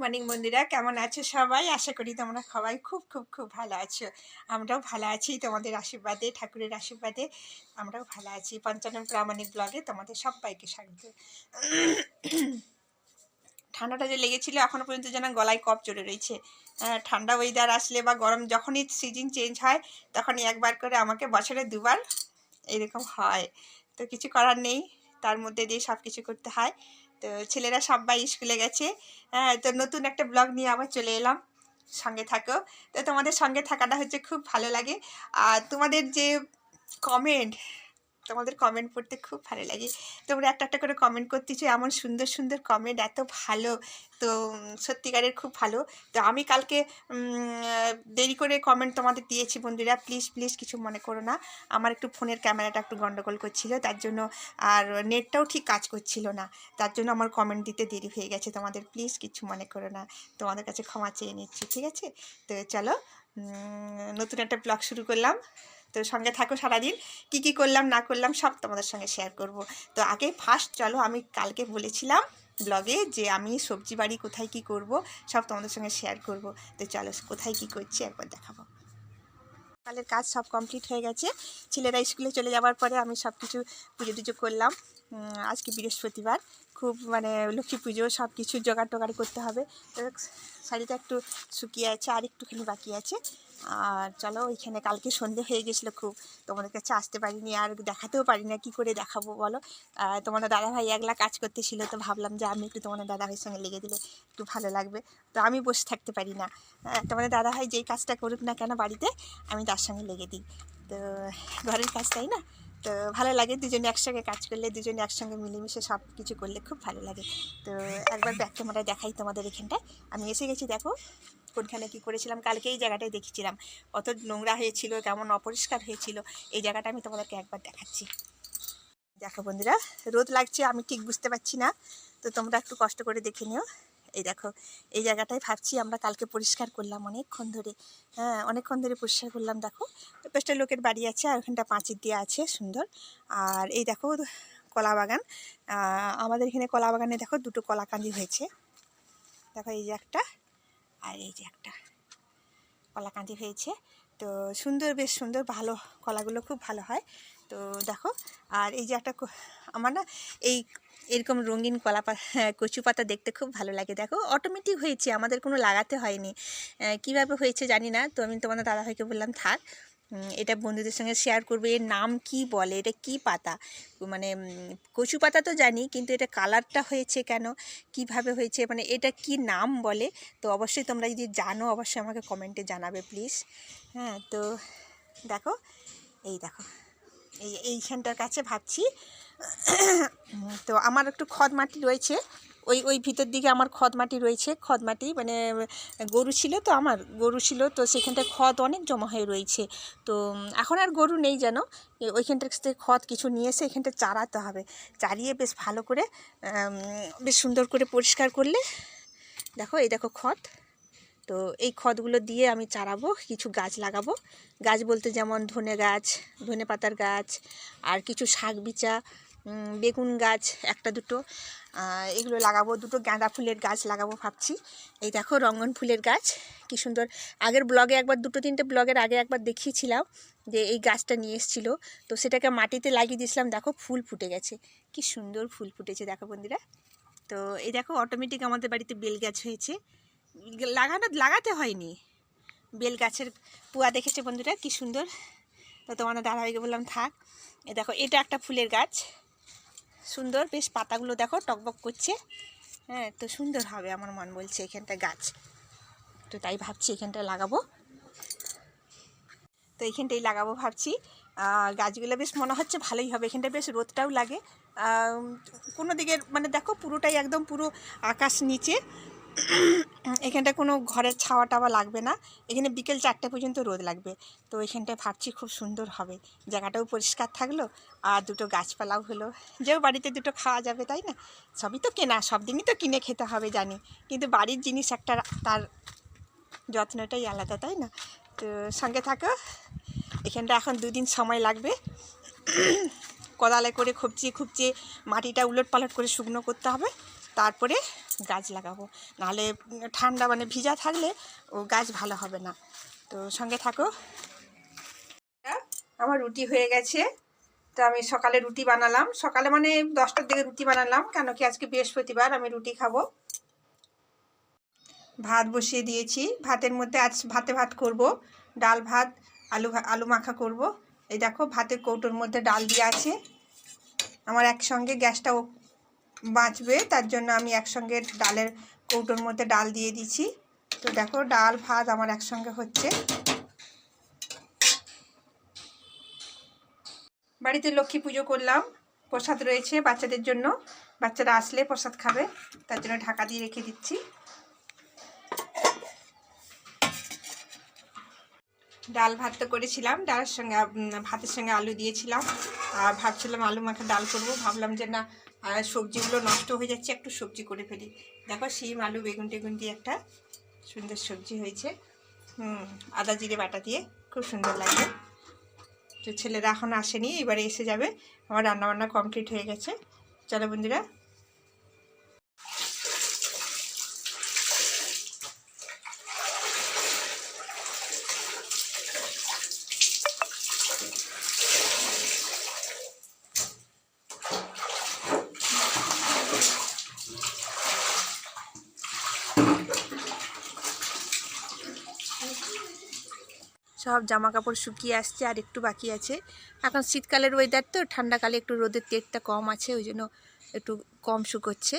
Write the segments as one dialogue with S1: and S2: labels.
S1: Morning বন্ধুরা। কেমন আছো সবাই? আশা করি তোমরা সবাই খুব খুব খুব ভালো আছো। আমরাও ভালো আছি তোমাদের আশীর্বাদে ঠাকুরের আশীর্বাদে। আমরাও ভালো আছি। পঞ্চানন প্রামাণিক ব্লগে তোমাদের সবাইকে স্বাগত। ঠান্ডাটা যে লেগেছিল এখনও পর্যন্ত যেন গলায় কপ চড়ে রয়েছে। আহ, ঠান্ডা ওয়েদার আসলে বা গরম যখনই সিজন চেঞ্জ হয় তখনই একবার করে আমাকে বছরে দুবার এরকম হয়। তো কিছু করার নেই। তার মধ্যে দিয়ে সব কিছু করতে হয়। তো ছেলেরা সবাই স্কুলে গেছে। হ্যাঁ তো নতুন একটা ব্লগ নিয়ে আবার চলে এলাম। সঙ্গে থাকো। তো তোমাদের সঙ্গে থাকাটা হচ্ছে খুব ভালো লাগে। আর তোমাদের যে কমেন্ট তোমাদের কমেন্ট পড়তে খুব ভালো লাগে। তোমরা একটা একটা করে কমেন্ট করতেছো, এমন সুন্দর সুন্দর কমেন্ট এত ভালো। তো সত্যিকারের খুব ভালো। তো আমি কালকে দেরি করে কমেন্ট তোমাদের দিয়েছি বন্ধুরা। প্লিজ প্লিজ কিছু মনে করো না। আমার একটু ফোনের ক্যামেরাটা একটু গন্ডগোল করছিল, তার জন্য আর নেটটাও ঠিক কাজ করছিল না। তার জন্য আমার কমেন্ট দিতে দেরি হয়ে গেছে তোমাদের। প্লিজ কিছু মনে করো না। তোমাদের কাছে ক্ষমা চেয়ে নিচ্ছি, ঠিক আছে? তো চলো নতুন একটা ব্লগ শুরু করলাম। তো সঙ্গে থাকো সারাদিন। কি কি করলাম, না করলাম সব তোমাদের সঙ্গে শেয়ার করব। তো আগে ফার্স্ট চলো আমি কালকে বলেছিলাম ব্লগে যে আমি সবজি বাড়ি কোথায় কি করব, সব তোমাদের সঙ্গে শেয়ার করব। তো চলো কোথায় কি করছি একবার দেখাবো। সকালের কাজ সব কমপ্লিট হয়ে গেছে। ছেলেরা স্কুলে চলে যাওয়ার পরে আমি সব কিছু পুজো টুজো করলাম। আজকে বৃহস্পতিবার। খুব মানে লক্ষ্মী পুজো সব কিছু জোগাড় টোগাড় করতে হবে। তো শাড়িটা একটু শুকিয়ে আছে, আর একটুখানি বাকি আছে। আর চলো ওইখানে কালকে সন্ধে হয়ে গেছিল খুব। তোমাদের কাছে আসতে পারিনি আর দেখাতেও পারি না কী করে দেখাবো বলো? তোমাদের তোমাদের দাদাভাই একলা কাজ করতেছিল, তো ভাবলাম যে আমি একটু তোমাদের দাদাভাইয়ের সঙ্গে লেগে দিলে একটু ভালো লাগবে। তো আমি বসে থাকতে পারি না। তোমাদের তোমাদের দাদাভাই যেই কাজটা করুক না কেন বাড়িতে, আমি তার সঙ্গে লেগে দিই। তো ঘরের কাজ তাই না? তো ভালো লাগে, দুজনে একসঙ্গে কাজ করলে, দুজনে একসঙ্গে মিলেমিশে সব কিছু করলে খুব ভালো লাগে। তো একবার ব্যাক ক্যামেরায় দেখাই তোমাদের এখানটায়। আমি এসে গেছি, দেখো কোনখানে কী করেছিলাম। কালকে এই জায়গাটায় দেখেছিলাম। কত নোংরা হয়েছিল, কেমন অপরিষ্কার হয়েছিল। এই জায়গাটা আমি তোমাদেরকে একবার দেখাচ্ছি। দেখো বন্ধুরা, রোদ লাগছে, আমি ঠিক বুঝতে পারছি না। তো তোমরা একটু কষ্ট করে দেখে নিও। এই দেখো, এই জায়গাটাই ভাবছি আমরা কালকে পরিষ্কার করলাম অনেকক্ষণ ধরে। হ্যাঁ অনেকক্ষণ ধরে পরিষ্কার করলাম, দেখো। পাশটা লোকের বাড়ি আছে আর ওখানটা পাঁচির দিয়ে আছে, সুন্দর। আর এই দেখো, কলা বাগান। আমাদের এখানে কলা বাগানে দেখো দুটো কলা কাঁদি হয়েছে। দেখো, এই যে একটা আর এই যে একটা কলা কাঁদি হয়েছে। তো সুন্দর, বেশ সুন্দর, ভালো কলাগুলো খুব ভালো হয়। তো দেখো আর এই যে একটা আমার না এই এরকম রঙিন কলা হ্যাঁ, কচু পাতা দেখতে খুব ভালো লাগে। দেখো অটোমেটিক হয়েছে আমাদের কোনো লাগাতে হয়নি। কীভাবে হয়েছে জানি না তো আমি তোমাদের দাদাভাইকে বললাম থাক এটা বন্ধুদের সঙ্গে শেয়ার করবে এর নাম কি বলে এটা কি পাতা? মানে কচু পাতা তো জানি কিন্তু এটা কালারটা হয়েছে কেন কীভাবে হয়েছে মানে এটা কি নাম বলে? তো অবশ্যই তোমরা যদি জানো অবশ্যই আমাকে কমেন্টে জানাবে প্লিজ হ্যাঁ তো দেখো এই দেখো। এই এইখানটার কাছে ভাবছি। তো আমার একটু খদ মাটি রয়েছে। ওই ওই ভিতর দিকে আমার খদ মাটি রয়েছে। খদ মাটি মানে গরু ছিল তো আমার গরু ছিল, তো সেখানটায় খদ অনেক জমা হয়ে রয়েছে। তো এখন আর গরু নেই যেন। ওইখানটার থেকে খদ কিছু নিয়ে এসে এখানটা চারাতে হবে। চারিয়ে বেশ ভালো করে বেশ সুন্দর করে পরিষ্কার করলে, দেখো এই দেখো খদ। তো এই খদগুলো দিয়ে আমি চারাবো কিছু গাছ লাগাবো। গাছ বলতে যেমন ধনে গাছ, ধনে পাতার গাছ, আর কিছু শাক বিচা বেগুন গাছ একটা দুটো এগুলো লাগাবো। দুটো গাঁদা ফুলের গাছ লাগাবো ভাবছি। এই দেখো রঙ্গন ফুলের গাছ, কি সুন্দর। আগের ব্লগে একবার, দুটো তিনটে ব্লগের আগে একবার দেখিয়েছিলাম যে এই গাছটা নিয়ে এসেছিল। তো সেটাকে মাটিতে লাগিয়ে দিয়েছিলাম, দেখো ফুল ফুটে গেছে। কি সুন্দর ফুল ফুটেছে, দেখো বন্ধুরা। তো এই দেখো অটোমেটিক আমাদের বাড়িতে বেল গাছ হয়েছে। লাগানো, লাগাতে হয়নি। বেল গাছের পুয়া দেখেছে বন্ধুরা? কি সুন্দর। তো তোমার দাদাভাইকে বললাম, থাক। এ দেখো, এটা একটা ফুলের গাছ। সুন্দর, বেশ পাতাগুলো দেখো, টকবক করছে। হ্যাঁ তো সুন্দর হবে আমার মন বলছে এখানটা গাছ। তো তাই ভাবছি এখানটা লাগাবো। তো এইখানটাই লাগাবো ভাবছি। গাছগুলো বেশ মনে হচ্ছে ভালোই হবে। এখানটা বেশ রোদটাও লাগে। কোনো দিকের মানে দেখো পুরোটাই একদম পুরো আকাশ নিচে। এখানটা কোনো ঘরের ছাওয়া টাওয়া লাগবে না। এখানে বিকেল চারটে পর্যন্ত রোদ লাগবে। তো এখানটায় ভাবছি খুব সুন্দর হবে। জায়গাটাও পরিষ্কার থাকল আর দুটো গাছপালাও হলো। যেও বাড়িতে দুটো খাওয়া যাবে, তাই না? সবই তো কেনা, সব দিনই তো কিনে খেতে হবে, জানি। কিন্তু বাড়ির জিনিস একটা তার যত্নটাই আলাদা, তাই না? তো সঙ্গে থাকো, এখানটা এখন দুদিন সময় লাগবে। কোদালে করে খুবচিয়ে খুবচিয়ে মাটিটা উলট পালট করে শুকনো করতে হবে। তারপরে গাছ লাগাবো। নাহলে ঠান্ডা মানে ভিজা থাকলে ও গাছ ভালো হবে না। তো সঙ্গে থাকো। আমার রুটি হয়ে গেছে। তো আমি সকালে রুটি বানালাম। সকালে মানে দশটার দিকে রুটি বানালাম, কেন কি আজকে বৃহস্পতিবার, আমি রুটি খাব। ভাত বসিয়ে দিয়েছি। ভাতের মধ্যে আজ ভাতে ভাত করব। ডাল ভাত, আলু আলু মাখা করব। এই দেখো ভাতের কৌটোর মধ্যে ডাল দিয়ে আছে। আমার একসঙ্গে গ্যাসটাও বাঁচবে, তার জন্য আমি একসঙ্গে ডালের কৌটোর মধ্যে ডাল দিয়ে দিচ্ছি। তো দেখো, ডাল, ভাত আমার একসঙ্গে হচ্ছে। বাড়িতে লক্ষ্মী পুজো করলাম, প্রসাদ রয়েছে বাচ্চাদের জন্য। বাচ্চারা আসলে প্রসাদ খাবে, তার জন্য ঢাকা দিয়ে রেখে দিচ্ছি। ডাল ভাত তো করেছিলাম, ডালের সঙ্গে ভাতের সঙ্গে আলু দিয়েছিলাম। আর ভাবছিলাম আলু মাখা ডাল করব, ভাবলাম যে না সবজিগুলো নষ্ট হয়ে যাচ্ছে, একটু সবজি করে ফেলি। দেখো শিম, আলু, বেগুন টেগুন দিয়ে একটা সুন্দর সবজি হয়েছে। হুম, আদা, জিরে, বাটা দিয়ে খুব সুন্দর লাগবে তো ছেলেরা এখন আসেনি, এবারে এসে যাবে। আমার রান্নাবান্না কমপ্লিট হয়ে গেছে। চলো বন্ধুরা সব জামা কাপড় শুকিয়ে আসছে আর একটু বাকি আছে। এখন শীতকালের ওয়েদার তো, ঠান্ডাকালে একটু রোদের তেজটা কম আছে, ওই জন্য একটু কম শুকোচ্ছে।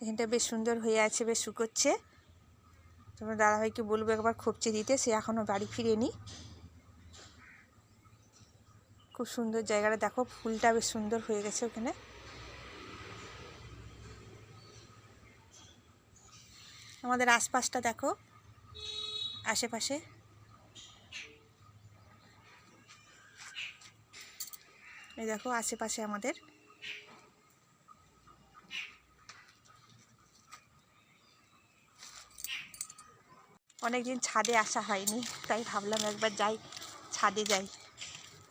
S1: এখানটা বেশ সুন্দর হয়ে আছে, বেশ শুকোচ্ছে। তোমার দাদাভাইকে বলব একবার খোপচে দিতে, সে এখনও বাড়ি ফিরেনি। খুব সুন্দর জায়গাটা, দেখো ফুলটা বেশ সুন্দর হয়ে গেছে ওখানে। আমাদের আশপাশটা দেখো, আশেপাশে। এই দেখো, আশেপাশে আমাদের। অনেকদিন ছাদে আসা হয়নি, তাই ভাবলাম একবার যাই, ছাদে যাই।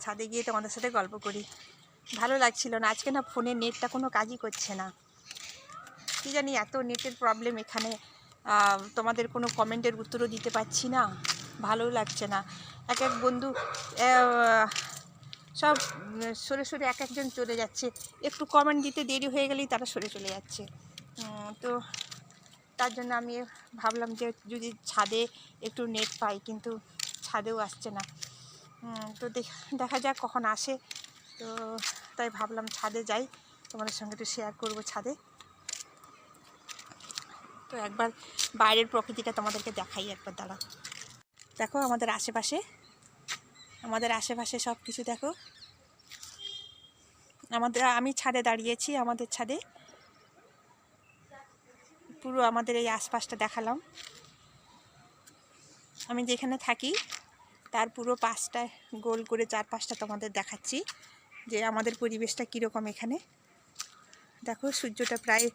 S1: ছাদে গিয়ে তোমাদের সাথে গল্প করি। ভালো লাগছিল না, আজকে না ফোনে নেটটা কোনো কাজই করছে না। কি জানি এত নেটের প্রবলেম এখানে। তোমাদের কোনো কমেন্টের উত্তরও দিতে পারছি না। ভালোও লাগছে না। এক এক বন্ধু সব সরে সরে এক একজন চলে যাচ্ছে। একটু কমেন্ট দিতে দেরি হয়ে গেলেই তারা সরে চলে যাচ্ছে। তো তার জন্য আমি ভাবলাম যে যদি ছাদে একটু নেট পাই, কিন্তু ছাদেও আসছে না। তো দেখা যাক কখন আসে। তো তাই ভাবলাম ছাদে যাই। তোমাদের সঙ্গে একটু শেয়ার করব ছাদে। তো একবার বাইরের প্রকৃতিটা তোমাদেরকে দেখাই একবার দাঁড়া দেখো আমাদের আশেপাশে আমাদের আশেপাশে সব কিছু দেখো। আমাদের, আমি ছাদে দাঁড়িয়েছি, আমাদের ছাদে। পুরো আমাদের এই আশপাশটা দেখালাম। আমি যেখানে থাকি, তার পুরো পাশটা গোল করে চার পাঁচটা তোমাদের দেখাচ্ছি, যে আমাদের পরিবেশটা কীরকম এখানে। দেখো, সূর্যটা প্রায়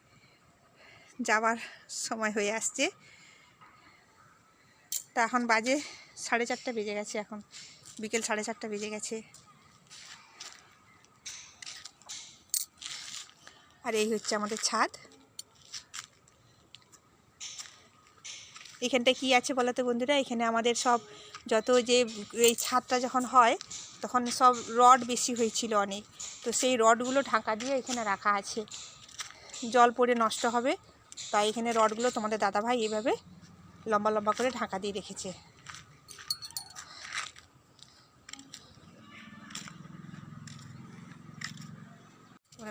S1: যাওয়ার সময় হয়ে আসছে। তা এখন বাজে সাড়ে চারটা বেজে গেছে এখন। বিকেল সাড়ে চারটা বেজে গেছে। আর এই হচ্ছে আমাদের ছাদ। এখানটা কি আছে বলো তো বন্ধুরা? এখানে আমাদের সব যত যে এই ছাদটা যখন হয়, তখন সব রড বেশি হয়েছিল অনেক। তো সেই রডগুলো ঢাকা দিয়ে এখানে রাখা আছে। জল পড়ে নষ্ট হবে। তাই এখানে রডগুলো তোমাদের দাদাভাই এইভাবে লম্বা লম্বা করে ঢাকা দিয়ে রেখেছে।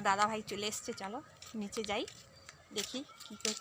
S1: দাদাভাই চলে এসছে, চলো নিচে যাই, দেখি কী করে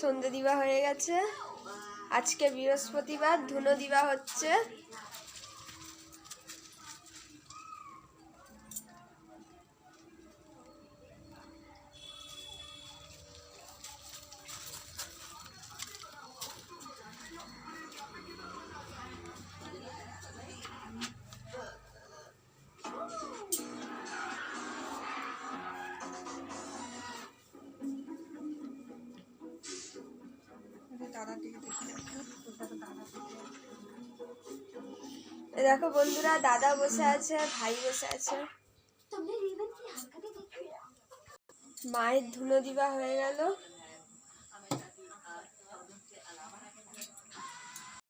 S2: সন্ধে দিবা হয়ে গেছে। আজকে বৃহস্পতিবার ধুনো দিবা হচ্ছে।
S1: দাদার দিকে দেখি
S2: এ দেখো বন্ধুরা দাদা বসে আছে ভাই বসে আছে। মায়ের ধুনো দিবা হয়ে গেল।